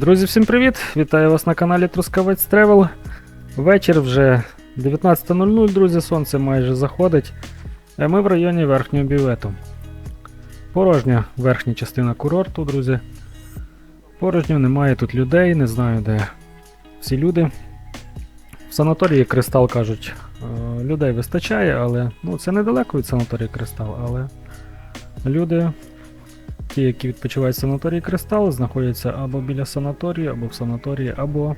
Друзі, всім привіт! Вітаю вас на каналі Трускавець Тревел. Вечір вже 19.00, друзі, сонце майже заходить. А ми в районі верхнього бювету. Порожня верхня частина курорту, друзі. Порожньо немає тут людей, не знаю де всі люди. В санаторії Кристал кажуть, е, людей вистачає, але ну, це недалеко від санаторії Кристал, але люди Ті, які відпочивають в санаторії Кристал, знаходяться або біля санаторію, або в санаторії, або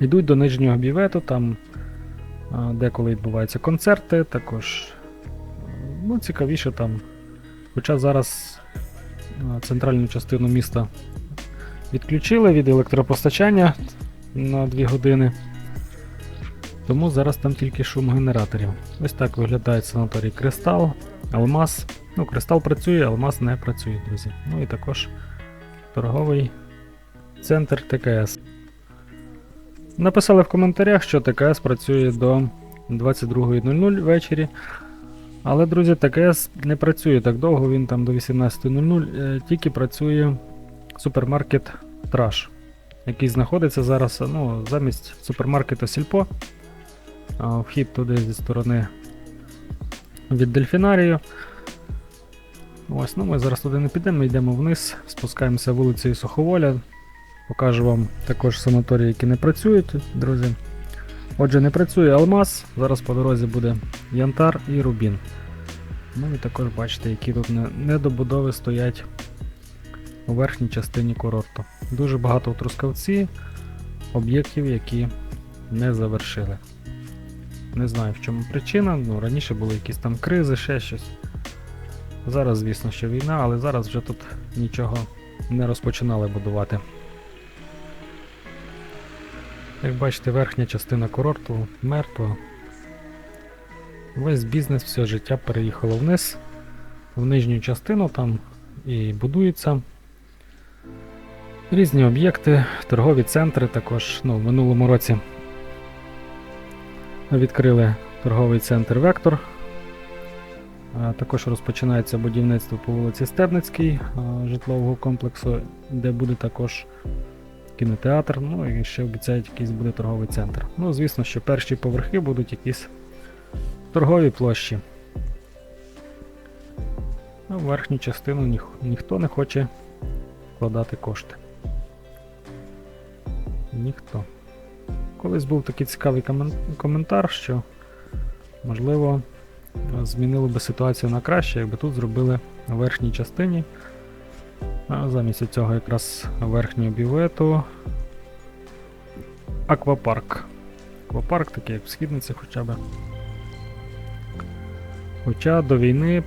йдуть до нижнього бювету, там деколи відбуваються концерти, також ну, цікавіше там. Хоча зараз центральну частину міста відключили від електропостачання на 2 години. Тому зараз там тільки шум генераторів. Ось так виглядає санаторій Кристал, Алмаз. Ну, кристал працює, алмаз не працює, друзі. Ну і також торговий центр ТКС. Написали в коментарях, що ТКС працює до 22.00 ввечері. Але, друзі, ТКС не працює так довго, він там до 18.00, е, тільки працює супермаркет Траш, який знаходиться зараз ну, замість супермаркету Сільпо. Вхід туди зі сторони від дельфінарію. Ось, ну ми зараз туди не підемо, ми йдемо вниз, спускаємося вулицею Суховоля. Покажу вам також санаторії, які не працюють, друзі. Отже, не працює Алмаз, зараз по дорозі буде Янтар і Рубін. Ну і також бачите, які тут недобудови стоять у верхній частині курорту. Дуже багато Трускавці об'єктів, які не завершили. Не знаю в чому причина, ну раніше були якісь там кризи, ще щось. Зараз, звісно, що війна, але зараз вже тут нічого не розпочинали будувати. Як бачите, верхня частина курорту мертва. Весь бізнес, все життя переїхало вниз, в нижню частину там і будуються. Різні об'єкти, торгові центри також. Ну, в минулому році відкрили торговий центр Вектор. Також розпочинається будівництво по вулиці Стебницькій житлового комплексу, де буде також кінотеатр, ну і ще обіцяють якийсь буде торговий центр. Ну, звісно, що перші поверхи будуть якісь торгові площі. А верхню частину ніх, ніхто не хоче вкладати кошти. Ніхто. Колись був такий цікавий комен- коментар, що можливо змінило би ситуацію на краще, якби тут зробили на верхній частині. А замість цього якраз верхнього бювету. Аквапарк. Аквапарк такий, як в східниці хоча б. Хоча до війни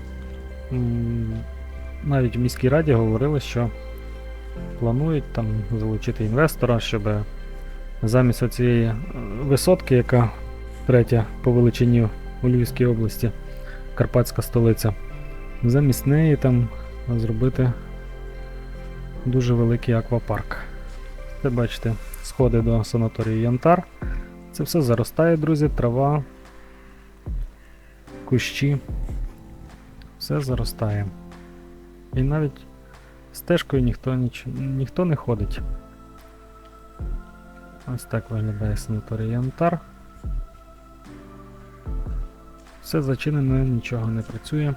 навіть в міській раді говорили, що планують там залучити інвестора, щоб замість оцієї е, висотки, яка третя по величині у Львівській області, Карпатська столиця. Замість неї там зробити дуже великий аквапарк. Це бачите, сходи до санаторію Янтар. Це все заростає, друзі, трава, кущі. Все заростає. І навіть стежкою ніхто, ніч... ніхто не ходить. Ось так виглядає санаторій Янтар. Все зачинено, нічого не працює.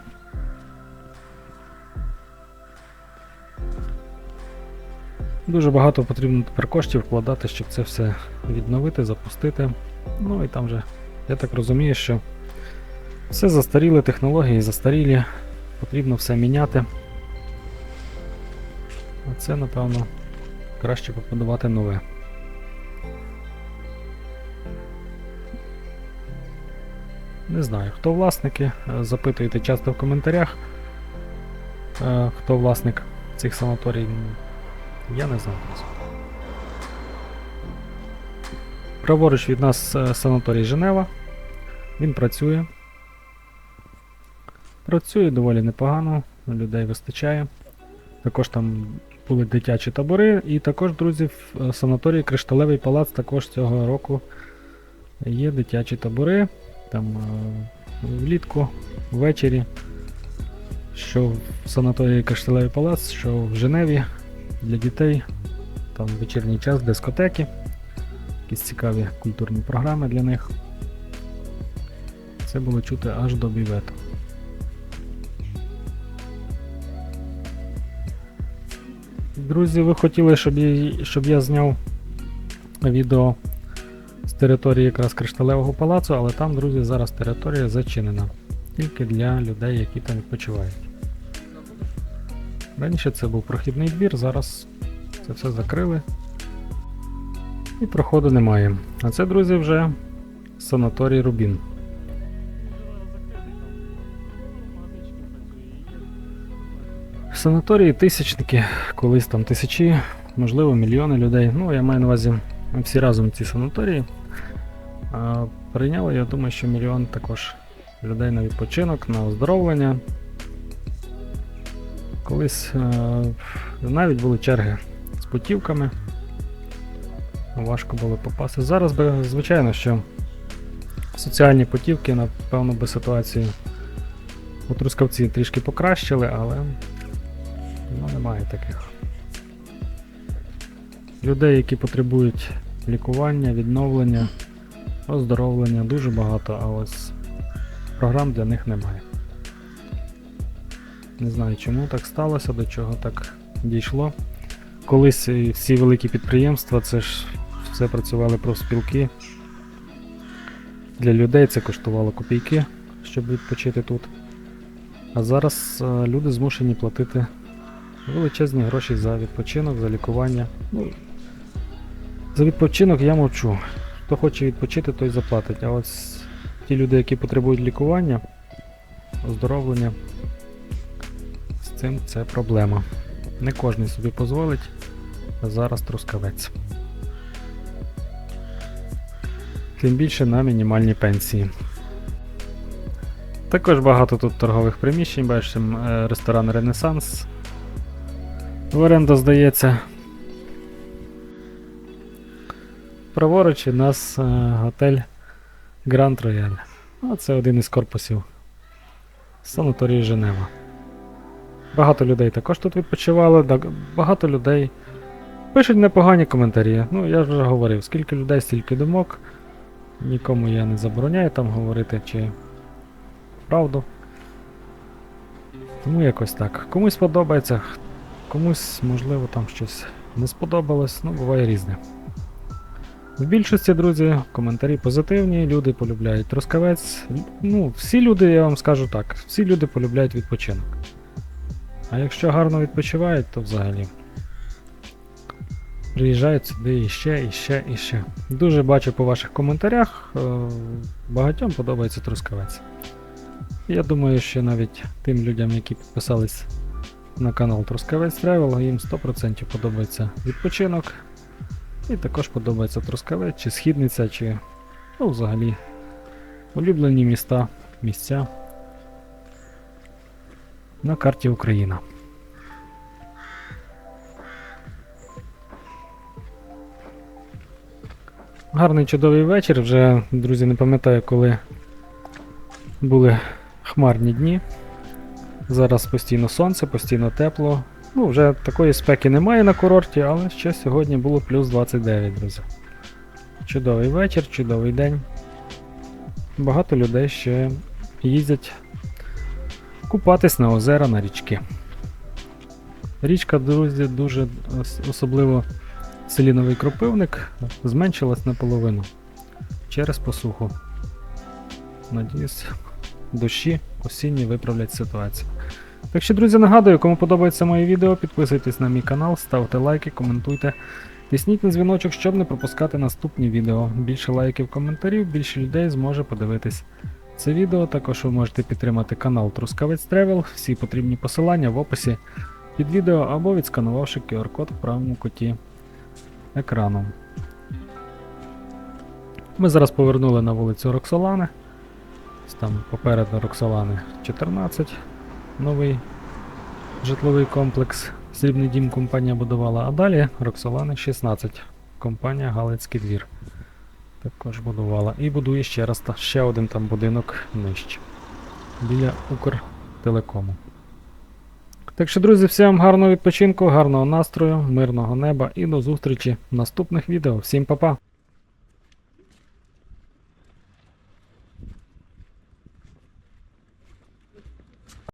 Дуже багато потрібно тепер коштів вкладати, щоб це все відновити, запустити. Ну і там же, я так розумію, що все застаріли, технології застарілі, потрібно все міняти. А це, напевно, краще побудувати нове. Не знаю, хто власники, е, запитуйте часто в коментарях, е, хто власник цих санаторій. Я не знаю. Праворуч від нас е, санаторій Женева. Він працює. Працює доволі непогано, людей вистачає. Також там були дитячі табори, і також, друзі, в санаторії Кришталевий палац також цього року є дитячі табори. Там е, влітку, ввечері, що в санаторії Кришталевий палац, що в Женеві для дітей там вечірній час дискотеки, якісь цікаві культурні програми для них. Це було чути аж до бівету. Друзі, ви хотіли, щоб я, щоб я зняв відео території якраз кришталевого палацу, але там, друзі, зараз територія зачинена. Тільки для людей, які там відпочивають. Раніше це був прохідний двір, зараз це все закрили. І проходу немає. А це, друзі, вже санаторій Рубін. Санаторії тисячники, колись там тисячі, можливо, мільйони людей. Ну, я маю на увазі всі разом ці санаторії. Прийняли, я думаю, що мільйон також людей на відпочинок, на оздоровлення. Колись е, навіть були черги з путівками. Важко було попасти. Зараз би, звичайно, що соціальні путівки, напевно, би ситуацію у Трускавці трішки покращили, але ну, немає таких. Людей, які потребують лікування, відновлення, оздоровлення, дуже багато, а ось програм для них немає. Не знаю, чому так сталося, до чого так дійшло. Колись всі великі підприємства, це ж все працювали профспілки. Для людей це коштувало копійки, щоб відпочити тут. А зараз е, люди змушені платити величезні гроші за відпочинок, за лікування. Ну, за відпочинок я мовчу. Хто хоче відпочити, той заплатить. А ось ті люди, які потребують лікування, оздоровлення, з цим це проблема. Не кожен собі дозволить зараз трускавець. Тим більше на мінімальній пенсії. Також багато тут торгових приміщень, бачимо е, ресторан Ренесанс. В оренду здається. Праворуч у нас е, готель Гранд Рояль. А це один із корпусів санаторії Женева. Багато людей також тут відпочивали, багато людей пишуть непогані коментарі. Ну, я вже говорив, скільки людей, стільки думок. Нікому я не забороняю там говорити чи правду. Тому якось так. Комусь подобається, комусь, можливо, там щось не сподобалось, ну, буває різне. В більшості, друзі, коментарі позитивні, люди полюбляють трускавець. Ну, всі люди, я вам скажу так, всі люди полюбляють відпочинок. А якщо гарно відпочивають, то взагалі. Приїжджають сюди іще, іще, іще. Дуже бачу по ваших коментарях, е, багатьом подобається трускавець. Я думаю, що навіть тим людям, які підписались на канал Трускавець Travel, їм 100% подобається відпочинок. І також подобається Трускавець, чи Східниця, чи ну, взагалі улюблені міста, місця на карті Україна. Гарний чудовий вечір. Вже, друзі, не пам'ятаю, коли були хмарні дні. Зараз постійно сонце, постійно тепло. Ну, вже такої спеки немає на курорті, але ще сьогодні було плюс 29, друзі. Чудовий вечір, чудовий день. Багато людей ще їздять купатись на озера, на річки. Річка, друзі, дуже особливо селіновий кропивник зменшилась наполовину через посуху. Надіюсь, дощі осінні виправлять ситуацію. Так що, друзі, нагадую, кому подобається моє відео, підписуйтесь на мій канал, ставте лайки, коментуйте. Тисніть на дзвіночок, щоб не пропускати наступні відео. Більше лайків, коментарів, більше людей зможе подивитись це відео. Також ви можете підтримати канал Трускавець Travel. Всі потрібні посилання в описі під відео або відсканувавши QR-код в правому куті екрану. Ми зараз повернули на вулицю Роксолани. Там попереду Роксолани 14, новий житловий комплекс. Срібний дім компанія будувала, а далі Роксолани 16. Компанія Галицький двір. Також будувала. І будує ще раз ще один там будинок нижче. Біля Укртелекому. Так що, друзі, всім гарного відпочинку, гарного настрою, мирного неба і до зустрічі в наступних відео. Всім па-па!